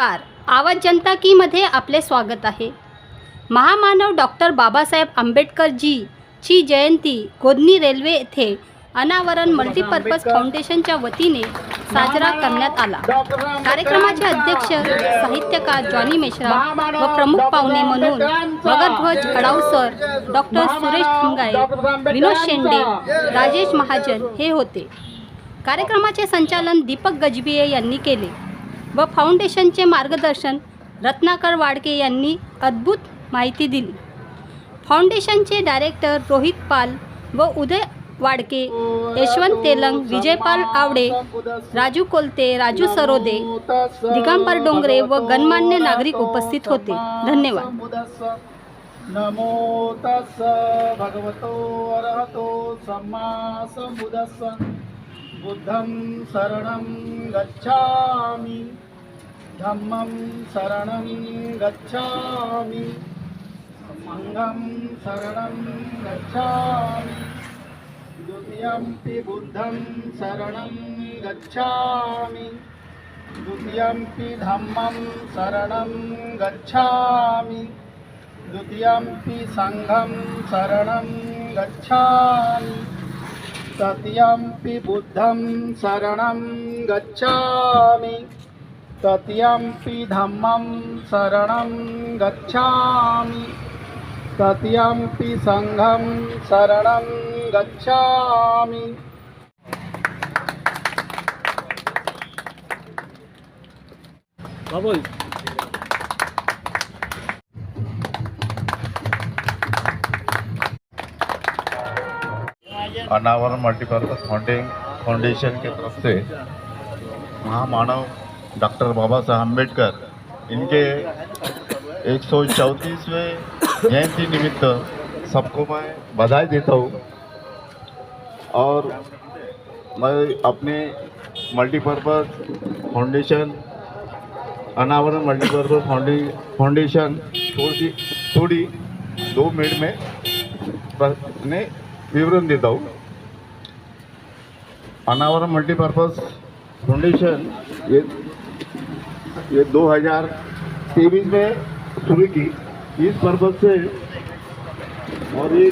Car आवाज जनता कीमध्ये आपले स्वागत आहे. महामानव डॉक्टर बाबासाहेब आंबेडकरजी ची जयंती गोदनी रेल्वे येथे अनावरण मल्टीपर्पज फाउंडेशनच्या वतीने साजरा करण्यात आला. कार्यक्रमाचे अध्यक्ष साहित्यकार जॉनी मेश्रा व प्रमुख पाहुणे म्हणून मगरध्वज खडाव सर डॉक्टर सुरेश खंगाळे विनोद शेंडे राजेश महाजन हे होते. कार्यक्रमाचे संचालन दीपक गजबिये यांनी केले. व फाउंडेशनचे मार्गदर्शन रत्नाकर वाडके यांनी अद्भुत माहिती दिली. फाउंडेशनचे डायरेक्टर रोहित पाल व उदय वाडके यशवंत तेलंग विजयपाल आवडे राजू कोलते राजू सरोदे दिगंबर डोंगरे व गणमान्य नागरिक उपस्थित होते. धन्यवाद. नमो तस्स भगवतो अरहतो सम्मा सम्बुदस्स बुद्धं शरणं गच्छामि। धम्मं शरणं गच्छामि। सङ्घं शरणं गच्छामि। द्वितीयम्पि बुद्धं शरणं गच्छामि। द्वितीयम्पि धम्मं शरणं गच्छामि। द्वितीयम्पि सङ्घं शरणं गच्छामि तृतीयम्पि बुद्धं शरणं गच्छामि। तृतीयम्पि धम्मं शरणं गच्छामि। तृतीयम्पि सङ्घं शरणं गच्छामि। बाबूल। अनावरण मल्टीपर्पज फाउंडिंग फाउंडेशन के तरफ से महामानव डॉक्टर बाबा साहब अम्बेडकर इनके एक सौ चौंतीसवें जयंती निमित्त सबको मैं बधाई देता हूँ। और मैं अपने मल्टीपर्पज फाउंडेशन अनावरण मल्टीपर्पज फाउंडे फाउंडेशन थोड़ी थोड़ी दो मिनट में ने विवरण देता हूँ। अनावरण मल्टीपर्पज फाउंडेशन ये ये 2023 में शुरू की। इस पर्पज से और ये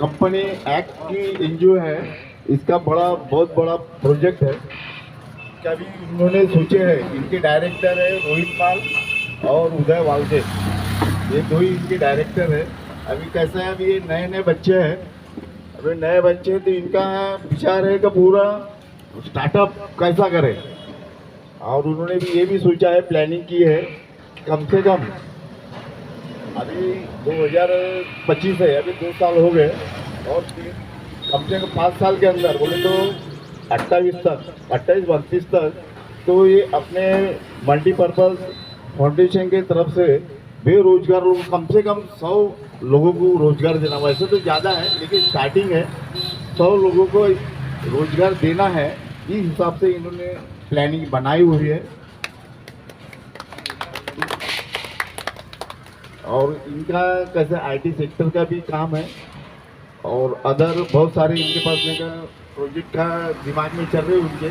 कंपनी एक्ट की एनजीओ है। इसका बड़ा, बहुत बड़ा प्रोजेक्ट है। कभी इन्होंने सोचे है, इनके डायरेक्टर है रोहित पाल और उदय वालदे ये दो ही इनके डायरेक्टर है। अभी कैसा है, अभी ये नए नए बच्चे हैं। अभी नए बच्चे तो इनका विचार है कि पूरा स्टार्टअप कैसा करें। और उन्होंने भी ये भी सोचा है प्लानिंग की है, कम से कम। अभी 2025 है, अभी दो साल हो गए, और कम से कम पाँच साल के अंदर, बोले तो अट्ठाईस तक, अट्ठाईस, बत्तीस तक तो ये अपने मल्टीपर्पज़ फाउंडेशन के तरफ़ से बेरोजगार लोग कम से कम सौ लोगों को रोज़गार देना, वैसे तो ज़्यादा है, लेकिन स्टार्टिंग है। सौ लोगों को रोज़गार देना है, इस हिसाब से इन्होंने प्लानिंग बनाई हुई है। और इनका कैसे आईटी सेक्टर का भी काम है, और अदर बहुत सारे इनके पास में का प्रोजेक्ट का दिमाग में चल रहे उनके।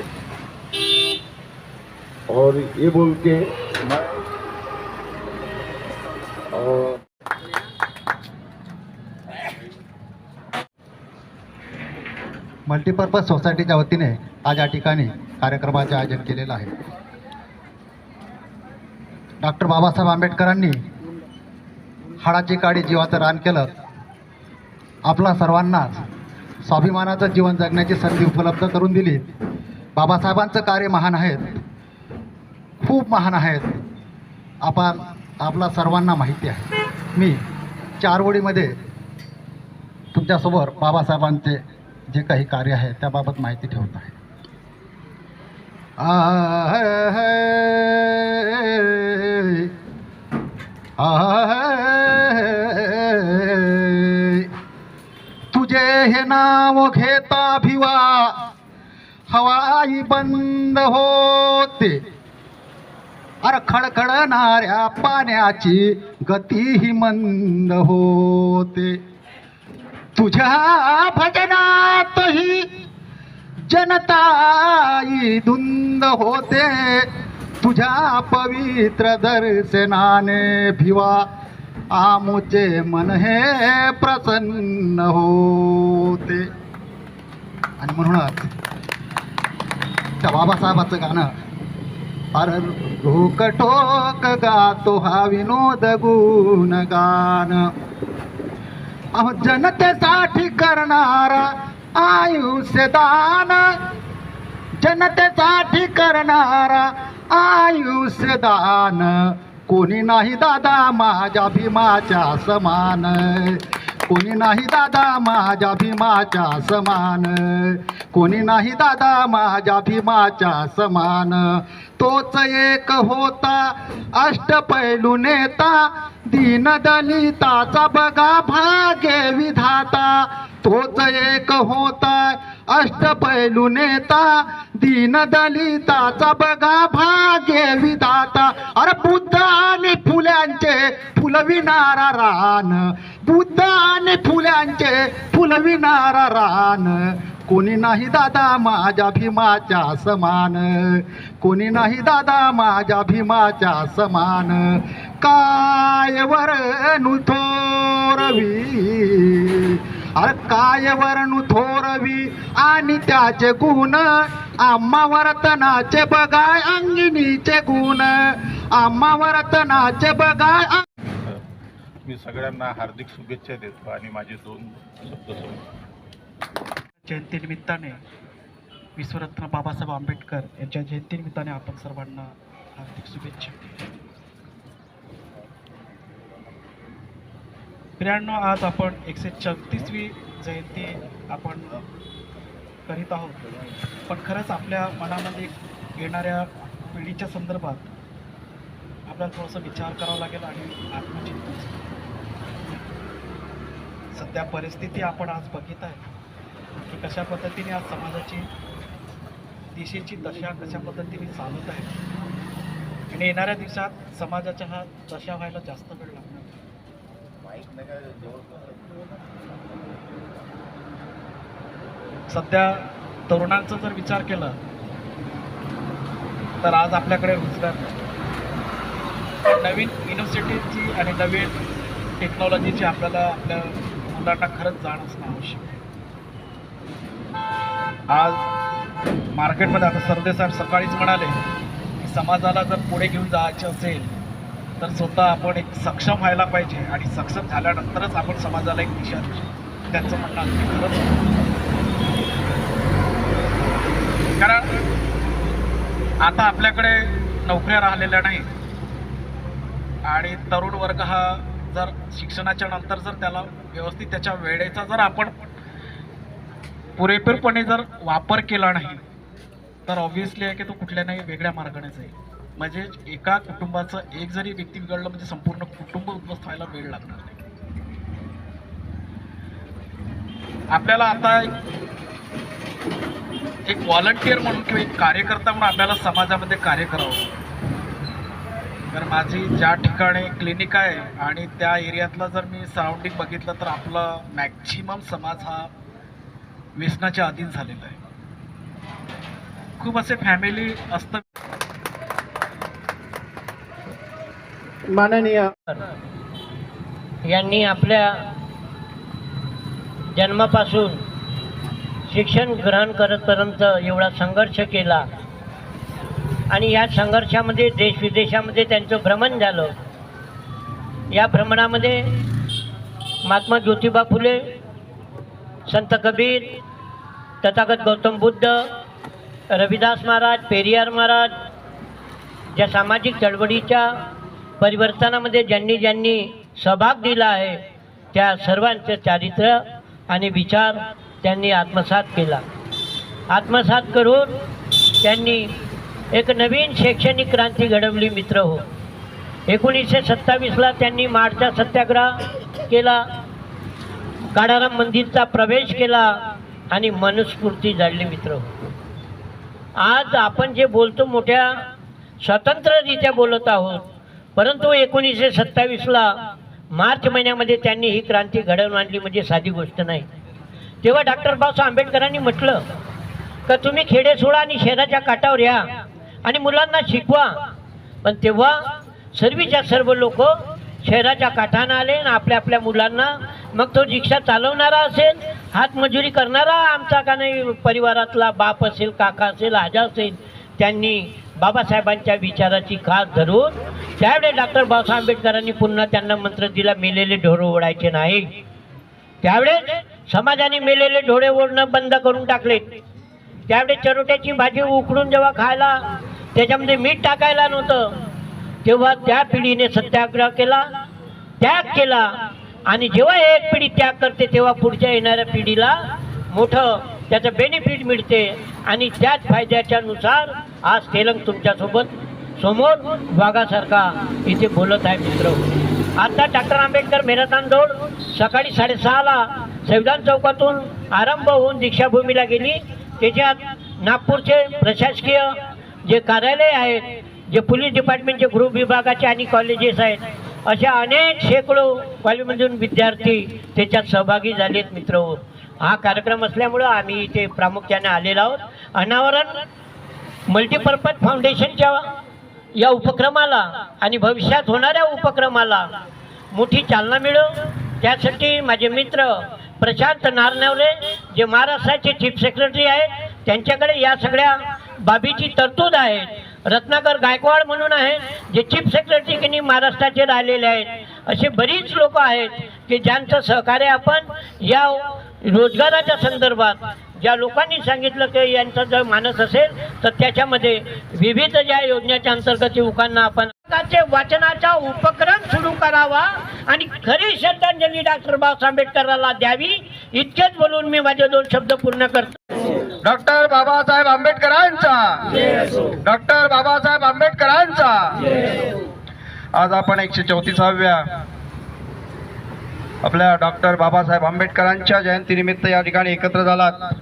और ये बोल के मल्टीपर्पज सोसायटीच्या वतीने आज या ठिकाणी कार्यक्रमाचे आयोजन केलेलं आहे. डॉक्टर बाबासाहेब आंबेडकरांनी हाडाची काडी जीवाचं रान केलं. आपला सर्वांनाच स्वाभिमानाचं जीवन जगण्याची संधी उपलब्ध करून दिली. बाबासाहेबांचं कार्य महान आहेत. खूप महान आहेत. आपण आपला सर्वांना माहिती आहे. मी चारवडीमध्ये तुमच्यासमोर बाबासाहेबांचे जे काही कार्य आहे त्याबाबत माहिती ठेवत आहे. तुझे हे नाव घेता भिवा हवाई बंद होते. अर खडखडणाऱ्या पाण्याची गतीही मंद होते. तुझ्या भजनातही जनताई धुंद होते. तुझ्या पवित्र दर्शनाने भिवा आमुचे मन हे प्रसन्न होते. आणि म्हणूनच त्या बाबासाहेबाचं गाणं अरे ढोकटोक गातो हा विनोद गुण गान अहो जनतेसाठी करणारा आयुष्यदान. जनतेसाठी करणारा आयुष्यदान. कोणी नाही दादा माझ्या भीमाच्या समान. कोणी नाही दादा माझ्या भीमाच्या समान. कोणी नाही दादा माझ्या भीमाच्या समान. तोच एक होता अष्टपैलू नेता. दीनदलिताचा बघा भागे विधाता. तोच एक होता अष्टपैलू नेता. दीनदलिताचा बघा भागे विधाता. अरे बुद्ध आणि फुल्यांचे फुलविणारा रान. बुद्ध आणि फुल्यांचे फुलविणारा रान. कोणी नाही दादा माझ्या भीमाच्या समान. कोणी नाही दादा माझ्या भीमाच्या समान. काय वरनु थोरवी अरे काय वरनु थोरवी आणि त्याचे गुण आम्हा वर्तनाचे बघाय अंगिनीचे गुण आम्हा वर्तनाचे बघाय अंग- मी सगळ्यांना हार्दिक शुभेच्छा देतो आणि माझे दोन शब्द सांगतो जयंतीनिमित्ताने विश्वरत्न बाबासाहेब आंबेडकर यांच्या जयंतीनिमित्ताने आपण सर्वांना हार्दिक शुभेच्छा मित्रांनो आज आपण एकशे चौतीसवी जयंती आपण करीत आहोत. पण खरंच आपल्या मनामध्ये येणाऱ्या पिढीच्या संदर्भात आपल्याला थोडासा विचार करावा लागेल आणि आत्मचिंतन. सध्या परिस्थिती आपण आज बघित आहे की कशा पद्धतीने आज समाजाची दिशेची दशा कशा पद्धतीने चालत आहे. आणि येणाऱ्या दिवसात समाजाच्या हा दशा व्हायला जास्त वेळ लागणार. सध्या तरुणांचा जर विचार केला तर आज आपल्याकडे रोजगार नवीन युनिव्हर्सिटीची आणि नवीन टेक्नॉलॉजीची आपल्याला आपल्या मुलांना खरंच जाण असणं आवश्यक आहे. आज मार्केटमध्ये आता सरदेसाहेब सकाळीच म्हणाले की समाजाला जर पुढे घेऊन जायचे असेल तर स्वतः आपण एक सक्षम व्हायला पाहिजे आणि सक्षम झाल्यानंतरच आपण समाजाला एक दिशा त्यांचं म्हणणं अगदी खरंच कारण आता आपल्याकडे नोकऱ्या राहिलेल्या नाही आणि तरुण वर्ग हा जर शिक्षणाच्या नंतर जर त्याला व्यवस्थित त्याच्या वेळेचा जर आपण पुरेपूरपणे जर वापर केला नाही तर ऑब्व्हियसली आहे की तो कुठल्या नाही वेगळ्या मार्गाने जाईल. म्हणजे एका कुटुंबाचं एक जरी व्यक्ती बिघडलं म्हणजे संपूर्ण कुटुंब उद्ध्वस्त व्हायला वेळ लागणार नाही. आपल्याला आता एक व्हॉलंटियर म्हणून किंवा एक कार्यकर्ता म्हणून आपल्याला समाजामध्ये कार्य करावं तर माझी ज्या ठिकाणी क्लिनिक आहे आणि त्या एरियातला जर मी सराउंडिंग बघितलं तर आपला मॅक्झिमम समाज हा व्यसनाच्या अधीन झालेला आहे. खूप असे फॅमिली असतं. माननीय यांनी आपल्या जन्मापासून शिक्षण ग्रहण करतपर्यंत एवढा संघर्ष केला. आणि या संघर्षामध्ये देश विदेशामध्ये त्यांचं भ्रमण झालं. या भ्रमणामध्ये महात्मा ज्योतिबा फुले संत कबीर तथागत गौतम बुद्ध रविदास महाराज पेरियार महाराज ज्या सामाजिक चळवळीच्या परिवर्तनामध्ये ज्यांनी ज्यांनी सहभाग दिला आहे त्या सर्वांचं चारित्र्य आणि विचार त्यांनी आत्मसात केला. आत्मसात करून त्यांनी एक नवीन शैक्षणिक क्रांती घडवली मित्र हो. एकोणीसशे सत्तावीसला त्यांनी माडचा सत्याग्रह केला काळाराम मंदिरचा प्रवेश केला आणि मनुस्फूर्ती जाळली मित्र हो. आज आपण जे बोलतो मोठ्या स्वतंत्ररित्या बोलत आहोत परंतु एकोणीसशे सत्तावीसला मार्च महिन्यामध्ये त्यांनी ही क्रांती घडवून आणली म्हणजे साधी गोष्ट नाही. तेव्हा डॉक्टर बाबासाहेब आंबेडकरांनी म्हटलं का तुम्ही खेडे सोडा आणि शहराच्या काठावर या आणि मुलांना शिकवा. पण तेव्हा सर्वीच्या सर्व लोक शहराच्या काठानं आले आणि आपल्या आपल्या मुलांना मग तो रिक्षा चालवणारा असेल हातमजुरी करणारा आमचा का नाही परिवारातला बाप असेल काका असेल आजा असेल त्यांनी बाबासाहेबांच्या विचाराची खास धरून त्यावेळेस डॉक्टर बाबासाहेब आंबेडकरांनी पुन्हा त्यांना मंत्र दिला मेलेले ढोरं ओढायचे नाही. त्यावेळेस समाजाने मेलेले ढोळे ओढणं बंद करून टाकले. त्यावेळेस चरोट्याची भाजी उकडून जेव्हा खायला त्याच्यामध्ये मीठ टाकायला नव्हतं. तेव्हा त्या पिढीने सत्याग्रह केला त्याग केला. आणि जेव्हा एक पिढी त्याग करते तेव्हा पुढच्या येणाऱ्या पिढीला मोठं त्याचं बेनिफिट मिळते. आणि त्याच फायद्याच्यानुसार आज तेलंग तुमच्यासोबत समोर वाघासारखा इथे बोलत आहे मित्र. आता डॉक्टर आंबेडकर मेराथॉन दौड सकाळी साडेसहाला संविधान चौकातून आरंभ होऊन दीक्षाभूमीला गेली. त्याच्यात नागपूरचे प्रशासकीय जे कार्यालय आहेत जे पोलीस डिपार्टमेंटचे गृह विभागाचे आणि कॉलेजेस आहेत अशा अनेक शेकडो कॉलेजमधून विद्यार्थी त्याच्यात सहभागी झालेत मित्र. हा कार्यक्रम असल्यामुळं आम्ही इथे प्रामुख्याने आलेलो आहोत. अनावरण मल्टीपर्पज फाउंडेशनच्या या उपक्रमाला आणि भविष्यात होणाऱ्या उपक्रमाला मोठी चालना मिळो. त्यासाठी माझे मित्र प्रशांत नारनवरे जे महाराष्ट्राचे चीफ सेक्रेटरी आहेत त्यांच्याकडे या सगळ्या बाबीची तरतूद आहे. रत्नाकर गायकवाड म्हणून आहे जे चीफ सेक्रेटरी किनी महाराष्ट्राचे राहिलेले आहेत. असे बरीच लोक आहेत की ज्यांचं सहकार्य आपण या रोजगाराच्या संदर्भात ज्या लोकांनी सांगितलं की यांचा जर मानस असेल तर त्याच्यामध्ये विविध ज्या योजनेच्या अंतर्गत युवकांना आपण वाचनाचा उपक्रम सुरू करावा आणि खरी श्रद्धांजली डॉक्टर बाबासाहेब आंबेडकरांना द्यावी इतकेच बोलून मी माझे दोन शब्द पूर्ण करतो. डॉक्टर बाबासाहेब आंबेडकरांचा. डॉक्टर बाबासाहेब आंबेडकरांचा. आज आपण एकशे चौतीसाव्या आपल्या डॉक्टर बाबासाहेब आंबेडकरांच्या जयंतीनिमित्त या ठिकाणी एकत्र झालात.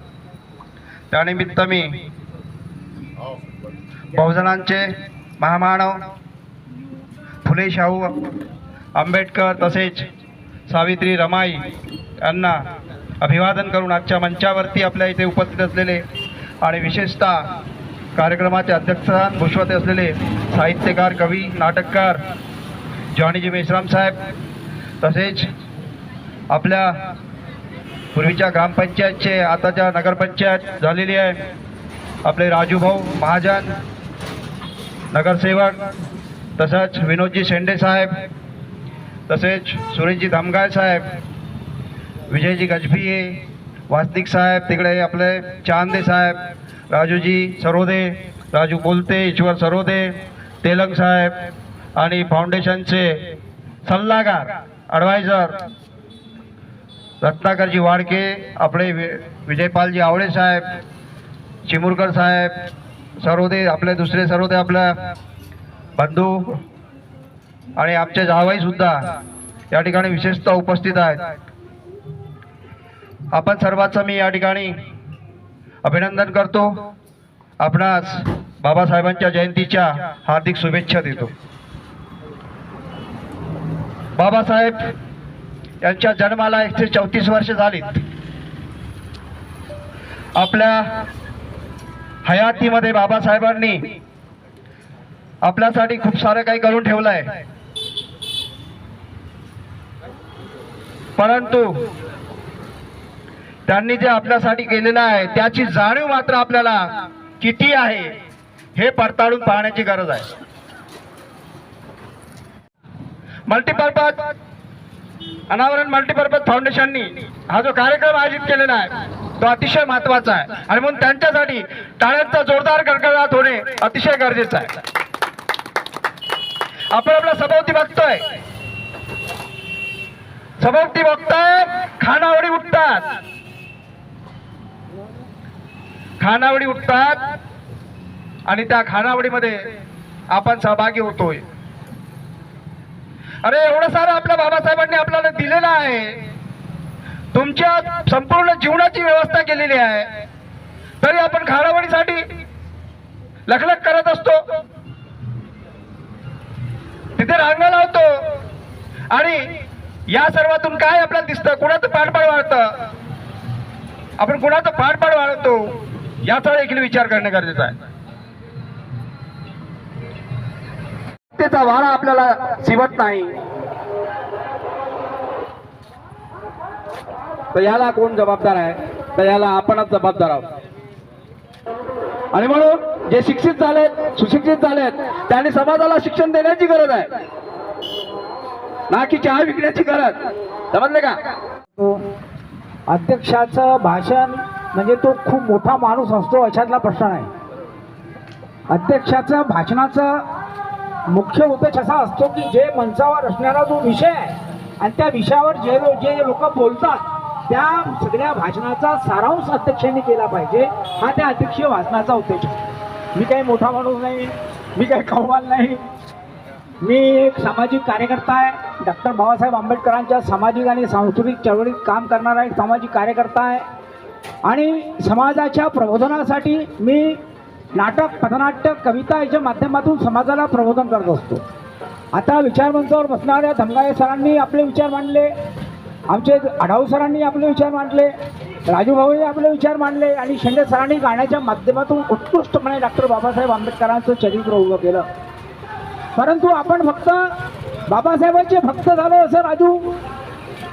त्यानिमित्त मी बहुजनांचे महामानव फुले शाहू आंबेडकर तसेच सावित्री रमाई यांना अभिवादन करून आजच्या मंचावरती आपल्या इथे उपस्थित असलेले आणि विशेषतः कार्यक्रमाचे अध्यक्षस्थान भूषवते असलेले साहित्यकार कवी नाटककार जॉनीजी मेश्राम साहेब तसेच आपल्या पूर्वीच्या ग्रामपंचायतचे आताच्या नगरपंचायत झालेली आहे. आपले राजूभाऊ महाजन नगरसेवक तसंच विनोदजी शेंडे साहेब तसेच सुरेशजी धमगाय साहेब विजयजी गजभिये वास्तिक साहेब तिकडे आपले चांदे साहेब राजूजी सरोदे राजू बोलते ईश्वर सरोदे तेलंग साहेब आणि फाउंडेशनचे सल्लागार ॲडवायझर रत्नाकरजी वाडके आपले वि विजयपालजी आवळे साहेब चिमुरकर साहेब सरोदे आपले दुसरे सरोदे आपल्या बंधू आणि आमचे जावाईसुद्धा या ठिकाणी विशेषतः उपस्थित आहेत. आपण सर्वांचं मी या ठिकाणी अभिनंदन करतो. आपणास बाबासाहेबांच्या जयंतीच्या हार्दिक शुभेच्छा देतो. बाबासाहेब यांच्या जन्माला एकशे चौतीस वर्ष झालीत. आपल्या हयातीमध्ये बाबासाहेबांनी आपल्यासाठी खूप सारं काही करून ठेवलं आहे परंतु त्यांनी जे आपल्यासाठी केलेलं आहे त्याची जाणीव मात्र आपल्याला किती आहे हे पडताळून पाहण्याची गरज आहे. मल्टीपर्पज अनावरण मल्टीपर्पज फाउंडेशननी हा जो कार्यक्रम आयोजित केलेला आहे तो अतिशय महत्त्वाचा आहे. आणि म्हणून त्यांच्यासाठी टाळ्यांचा जोरदार कडकडाट होणे अतिशय गरजेचं आहे. आपण आपल्या सभोवती बघतोय. सभोवती बघतोय खानावडी उठतात. खानावडी उठतात. आणि त्या खानावडीमध्ये आपण सहभागी होतोय. अरे एवढं सारं आपल्या बाबासाहेबांनी आपल्याला दिलेलं आहे. तुमच्या संपूर्ण जीवनाची व्यवस्था केलेली आहे. तरी आपण खानावळीसाठी लखलख करत असतो. तिथे रांगा लावतो. आणि या सर्वातून काय आपल्याला दिसतं? कुणाचं पाठबळ वाढतं? आपण कुणाचं पाठबळ वाढवतो? याचा देखील विचार करणे गरजेचं आहे. सत्तेचा वारा आपल्याला शिवत नाही. तर याला कोण जबाबदार आहे? तर याला आपणच जबाबदार आहोत. आणि म्हणून जे शिक्षित झालेत सुशिक्षित झालेत त्यांनी समाजाला शिक्षण देण्याची गरज आहे. ना की चहा विकण्याची गरज. समजले का? अध्यक्षाचं भाषण म्हणजे तो खूप मोठा माणूस असतो अशातला प्रश्न आहे अध्यक्षाचं भाषणाचं मुख्य उद्देश असा असतो की जे मंचावर असणारा जो विषय आहे आणि त्या विषयावर जे जे लोक बोलतात त्या सगळ्या भाषणाचा सारांश अध्यक्षांनी केला पाहिजे. हा त्या अध्यक्षीय भाषणाचा उद्देश मी काही मोठा माणूस नाही मी काही कौवाल नाही. मी एक सामाजिक कार्यकर्ता आहे. डॉक्टर बाबासाहेब आंबेडकरांच्या सामाजिक आणि सांस्कृतिक चळवळीत काम करणारा एक सामाजिक कार्यकर्ता आहे. आणि समाजाच्या प्रबोधनासाठी मी नाटक पथनाट्य कविता याच्या माध्यमातून समाजाला प्रबोधन करत असतो. आता विचारमंचावर बसणाऱ्या धमगाळे सरांनी आपले विचार मांडले. आमचे आढाऊ सरांनी आपले विचार मांडले. राजूभाऊंनी आपले विचार मांडले आणि शिंदे सरांनी गाण्याच्या माध्यमातून उत्कृष्टपणे डॉक्टर बाबासाहेब आंबेडकरांचं चरित्र उभं केलं. परंतु आपण फक्त बाबासाहेबांचे भक्त झालो असं राजू?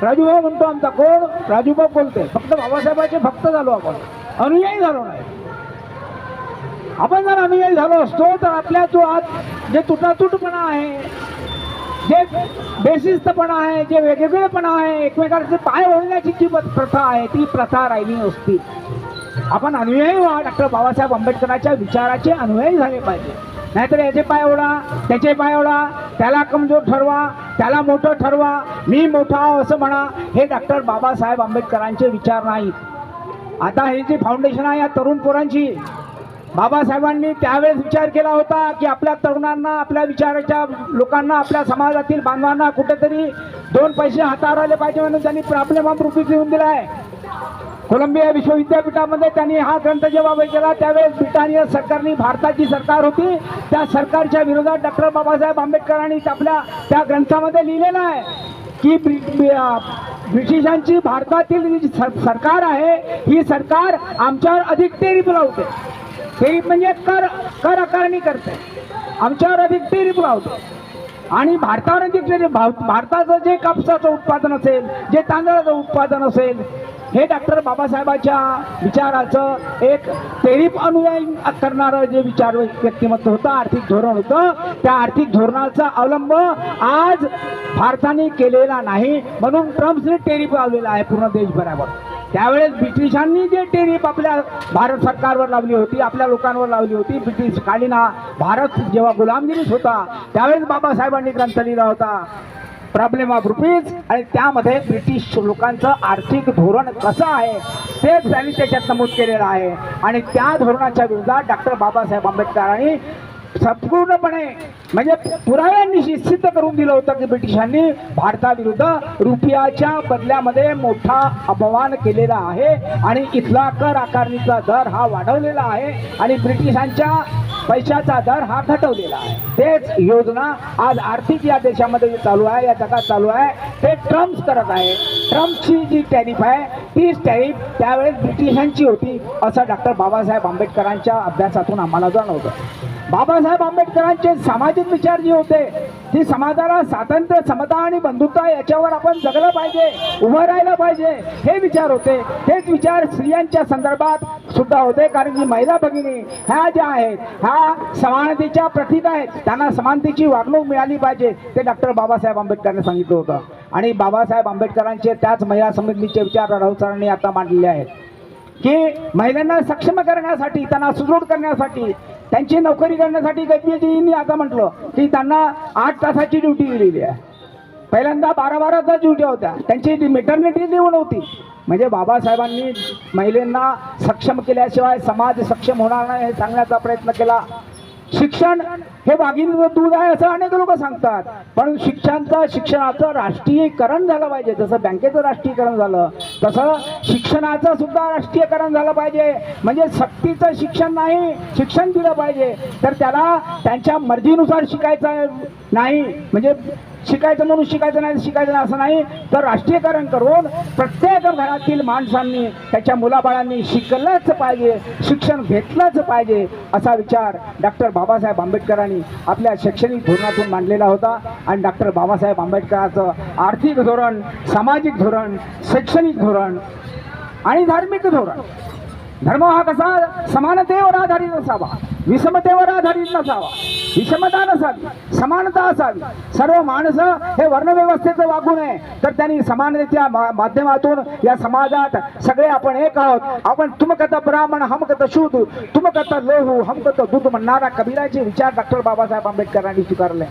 राजूभाऊ म्हणतो आमचा कोण? राजूभाऊ बोलते फक्त बाबासाहेबांचे भक्त झालो आपण. अनुयायी झालो नाही. आपण जर अनुयायी झालो असतो तर आपल्या जो आज जे तुटातुटपणा आहे जे बेशिस्तपणा आहे जे वेगवेगळेपणा आहे एकमेकांचे पाय ओढण्याची जी प्रथा आहे ती प्रथा राहिली नसती. आपण अनुयायी व्हा डॉक्टर बाबासाहेब आंबेडकरांच्या विचाराचे अनुयायी झाले पाहिजे. नाहीतर याचे पाय ओढा त्याचे पाय ओढा त्याला कमजोर ठरवा त्याला मोठं ठरवा मी मोठा असं म्हणा हे डॉक्टर बाबासाहेब आंबेडकरांचे विचार नाहीत. आता हे जे फाउंडेशन आहे या तरुण पोरांची बाबासाहेबांनी त्यावेळेस विचार केला होता की आपल्या तरुणांना आपल्या विचाराच्या लोकांना आपल्या समाजातील बांधवांना कुठेतरी दोन पैसे हातावर आले पाहिजे म्हणून त्यांनी प्रॉब्लेम ऑफ रुपीज लिहून दिला आहे कोलंबिया विश्वविद्यापीठामध्ये त्यांनी हा ग्रंथ जेव्हा केला त्यावेळेस ब्रिटानिया सरकारने भारताची सरकार होती. त्या सरकारच्या विरोधात डॉक्टर बाबासाहेब आंबेडकरांनी आपल्या त्या ग्रंथामध्ये लिहिलेलं आहे की ब्रि- ब्रिटिशांची भारतातील जी सरकार आहे ही सरकार आमच्यावर अधिक टेरी लावते टेरिफ म्हणजे कर कर आकारणी करते आमच्यावर अधिक टेरिफ लावतो आणि भारतावर अधिक टेरिफ भाव- भारताचं जे कापसाचं उत्पादन असेल जे तांदळाचं उत्पादन असेल हे डॉक्टर बाबासाहेबांच्या विचाराचं एक टेरिफ अनुयायी करणारं जे विचार व्यक्तिमत्व होतं आर्थिक धोरण होतं त्या आर्थिक धोरणाचा अवलंब आज भारताने केलेला नाही. म्हणून ट्रम्पने टेरिफ लावलेला आहे पूर्ण देशभरावर. त्यावेळेस ब्रिटिशांनी जे टेरिफ आपल्या भारत सरकारवर लावली होती आपल्या लोकांवर लावली होती ब्रिटिश कालीना भारत जेव्हा गुलामगिरीच होता त्यावेळेस बाबासाहेबांनी ग्रंथ लिहिला होता प्रॉब्लेम ऑफ रुपीज आणि त्यामध्ये ब्रिटिश लोकांचं आर्थिक धोरण कसं आहे तेच त्यांनी त्याच्यात नमूद केलेलं आहे. आणि त्या धोरणाच्या विरोधात डॉक्टर बाबासाहेब आंबेडकरांनी संपूर्णपणे म्हणजे पुराव्यांनी सिद्ध करून दिलं होतं की ब्रिटिशांनी भारताविरुद्ध रुपयाच्या बदल्यामध्ये मोठा अपमान केलेला आहे आणि इथला कर आकारणीचा दर हा वाढवलेला आहे आणि ब्रिटिशांच्या पैशाचा दर हा घटवलेला आहे. तेच योजना आज आर्थिक या देशामध्ये जे चालू आहे या जगात चालू आहे ते ट्रम्प करत आहे. ट्रम्पची जी टॅरिफ आहे तीच टॅरिफ त्यावेळेस ब्रिटिशांची होती असं डॉक्टर बाबासाहेब आंबेडकरांच्या अभ्यासातून आम्हाला जाणवतं. बाबासाहेब आंबेडकरांचे सामाजिक विचार जे होते ती समाजाला स्वातंत्र्य समता आणि बंधुता याच्यावर आपण जगलं पाहिजे उभं राहिलं पाहिजे हे विचार होते. हेच विचार स्त्रियांच्या संदर्भात सुद्धा होते कारण की महिला भगिनी ह्या ज्या आहेत ह्या समानतेच्या प्रतीक आहेत. त्यांना समानतेची वागणूक मिळाली पाहिजे ते डॉक्टर बाबासाहेब आंबेडकरांनी सांगितलं होतं. आणि बाबासाहेब आंबेडकरांचे त्याच महिला समितीचे विचार राऊत सरांनी आता मांडलेले आहेत. की महिलांना सक्षम करण्यासाठी त्यांना सुदृढ करण्यासाठी त्यांची नोकरी करण्यासाठी गजबीजींनी आता म्हटलं की त्यांना आठ तासाची ड्युटी दिलेली आहे. पहिल्यांदा बारा बारा तास ड्युट्या होत्या. त्यांची मेटर्निटी लिहून होती म्हणजे बाबासाहेबांनी महिलांना सक्षम केल्याशिवाय समाज सक्षम होणार नाही हे सांगण्याचा प्रयत्न केला. शिक्षण हे वाघिणीचं दूध आहे असं अनेक लोक सांगतात. पण शिक्षणाचं शिक्षणाचं राष्ट्रीयकरण झालं पाहिजे. जसं बँकेचं राष्ट्रीयकरण झालं तसं शिक्षणाचं सुद्धा राष्ट्रीयकरण झालं पाहिजे. म्हणजे सक्तीचं शिक्षण नाही शिक्षण दिलं पाहिजे. तर त्याला त्यांच्या मर्जीनुसार शिकायचं नाही. म्हणजे शिकायचं म्हणून शिकायचं नाही शिकायचं नाही असं नाही. तर राष्ट्रीयकरण करून प्रत्येक घरातील माणसांनी त्याच्या मुलाबाळांनी शिकलंच पाहिजे शिक्षण घेतलंच पाहिजे असा विचार डॉक्टर बाबासाहेब आंबेडकरांनी आपल्या शैक्षणिक धोरणातून मांडलेला होता. आणि डॉक्टर बाबासाहेब आंबेडकरांचं आर्थिक धोरण सामाजिक धोरण शैक्षणिक धोरण आणि धार्मिक धोरण. धर्म हा कसा? समानतेवर आधारित असावा. विषमतेवर आधारित नसावा. विषमता नसावी. समानता असावी. सर्व माणसं हे वर्णव्यवस्थेचं वागू नये तर त्यांनी समानतेच्या माध्यमातून या समाजात सगळे आपण एक आहोत. आपण तुमकत ब्राह्मण हम कत शूद तुम लोहू हमकत दूध म्हणणारा कबीराचे विचार डॉक्टर बाबासाहेब आंबेडकरांनी स्वीकारले.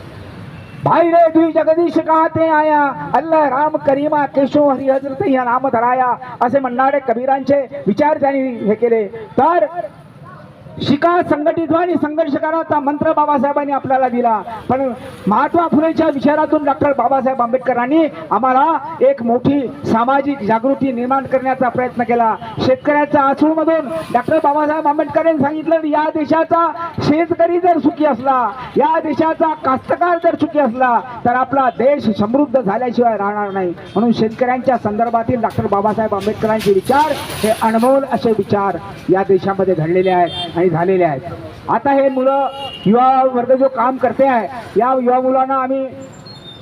भाई रे दुई जगदीश ते आया? अल्लाह राम करीमा केशव हरी हजरत या नाम धराया असे म्हणणारे कबीरांचे विचार त्यांनी हे केले. तर शिका संघटित व्हा आणि संघर्ष कराचा मंत्र बाबासाहेबांनी आपल्याला दिला. पण महात्मा फुलेच्या विचारातून डॉक्टर बाबासाहेब आंबेडकरांनी आम्हाला एक मोठी सामाजिक जागृती निर्माण करण्याचा प्रयत्न केला. शेतकऱ्याच्या आसूळमधून डॉक्टर बाबासाहेब आंबेडकरांनी सांगितलं या देशाचा शेतकरी जर सुखी असला या देशाचा कास्तकार जर सुखी असला तर आपला देश समृद्ध झाल्याशिवाय राहणार नाही. म्हणून शेतकऱ्यांच्या संदर्भातील डॉक्टर बाबासाहेब आंबेडकरांचे विचार हे अनमोल असे विचार या देशामध्ये घडलेले आहेत. आणि झालेले आहेत. आता हे मुलं युवा वर्ग जो काम करते आहे या युवा मुलांना आम्ही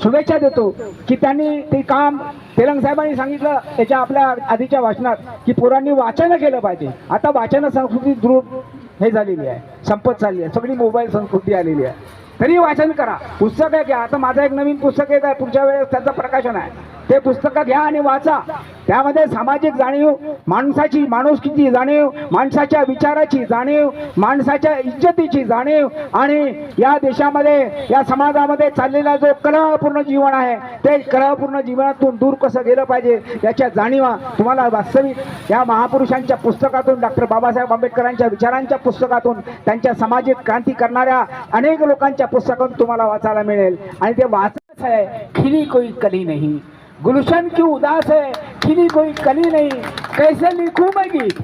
शुभेच्छा देतो की त्यांनी ते काम तेलंग साहेबांनी सांगितलं त्याच्या आपल्या आधीच्या वाचनात की पोरांनी वाचन केलं पाहिजे. आता वाचन संस्कृती दृढ हे झालेली आहे संपत चालली आहे सगळी मोबाईल संस्कृती आलेली आहे. तरी वाचन करा. पुस्तक घ्या. आता माझं एक नवीन पुस्तक येत आहे पुढच्या वेळेस त्याचं प्रकाशन आहे. ते पुस्तकं घ्या आणि वाचा. त्यामध्ये सामाजिक जाणीव माणसाची माणुसकीची जाणीव माणसाच्या विचाराची जाणीव माणसाच्या इज्जतीची जाणीव आणि या देशामध्ये या समाजामध्ये चाललेला जो कलहपूर्ण जीवन आहे ते कलहपूर्ण जीवनातून दूर कसं गेलं पाहिजे याच्या जाणीवा तुम्हाला वास्तविक या महापुरुषांच्या पुस्तकातून डॉक्टर बाबासाहेब आंबेडकरांच्या विचारांच्या पुस्तकातून त्यांच्या सामाजिक क्रांती करणाऱ्या अनेक लोकांच्या पुस्तकातून तुम्हाला वाचायला मिळेल. आणि ते वाचायचं आहे. खिली कोई कली नाही. गुलशन की उदास है खिली कोई कली नहीं। कैसे लिखूं मैं गीत?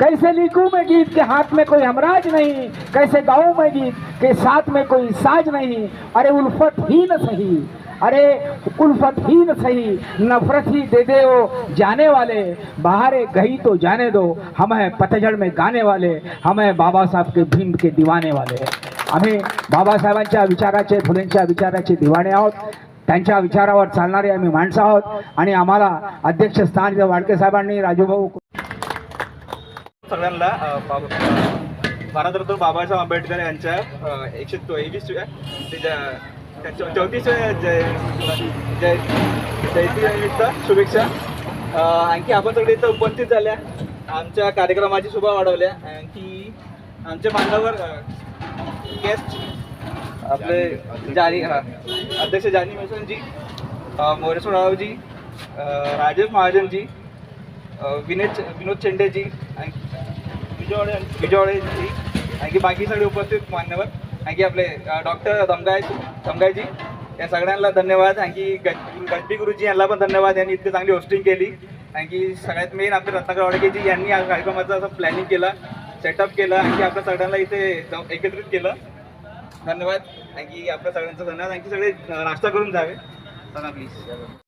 कैसे लिखूं मैं गीत के हाथ में कोई हमराज नहीं? कैसे गाऊं मैं गीत के साथ में कोई साज नहीं? अरे उल्फत ही न सही। अरे उल्फत ही न सही। नफरत ही दे दे वो जाने वाले। बाहर गई तो जाने दो। हम हैं पतझड़ में गाने वाले। हम हैं बाबा साहब के भीम के दीवाने वाले। आम्ही बाबासाहेबांच्या विचाराचे फुलेंच्या विचाराचे दिवाणे आहोत। त्यांच्या विचारावर चालणारे आम्ही माणसं आहोत. आणि आम्हाला अध्यक्षस्थान इथं वाडके साहेबांनी राजूभाऊ सगळ्यांना भारतरत्न बाबासाहेब आंबेडकर यांच्या एकशे तेवीस त्यांच्या जय जय जयंतीनिमित्त शुभेच्छा. आणखी आपण सगळे इथं उपस्थित झाल्या. आमच्या कार्यक्रमाची शोभा वाढवल्या. आणखी आमच्या मांडावर गेस्ट आपले जानी हा, अध्यक्ष जानी मिशनजी मोरेश्वर रावजी राजेश महाजनजी अ, विनेश विनोद चेंडेजी विजयवाडे विजयवाडेजी आणखी बाकी सगळे उपस्थित मान्यवर. आणखी आपले डॉक्टर दमगाय दमगायजी या सगळ्यांना धन्यवाद. आणखी गज गजबी गुरुजी यांना पण धन्यवाद. यांनी इतकी चांगली होस्टिंग केली. आणखी सगळ्यात मेन आपले रत्नाकर वाडकेजी यांनी या कार्यक्रमाचं असं प्लॅनिंग केलं सेटअप केलं. आणखी आपल्या सगळ्यांना इथे एकत्रित केलं. धन्यवाद. आणखी आपल्या सगळ्यांचा धन्यवाद. आणखी सगळे नाश्ता करून जावे. सांगा प्लीज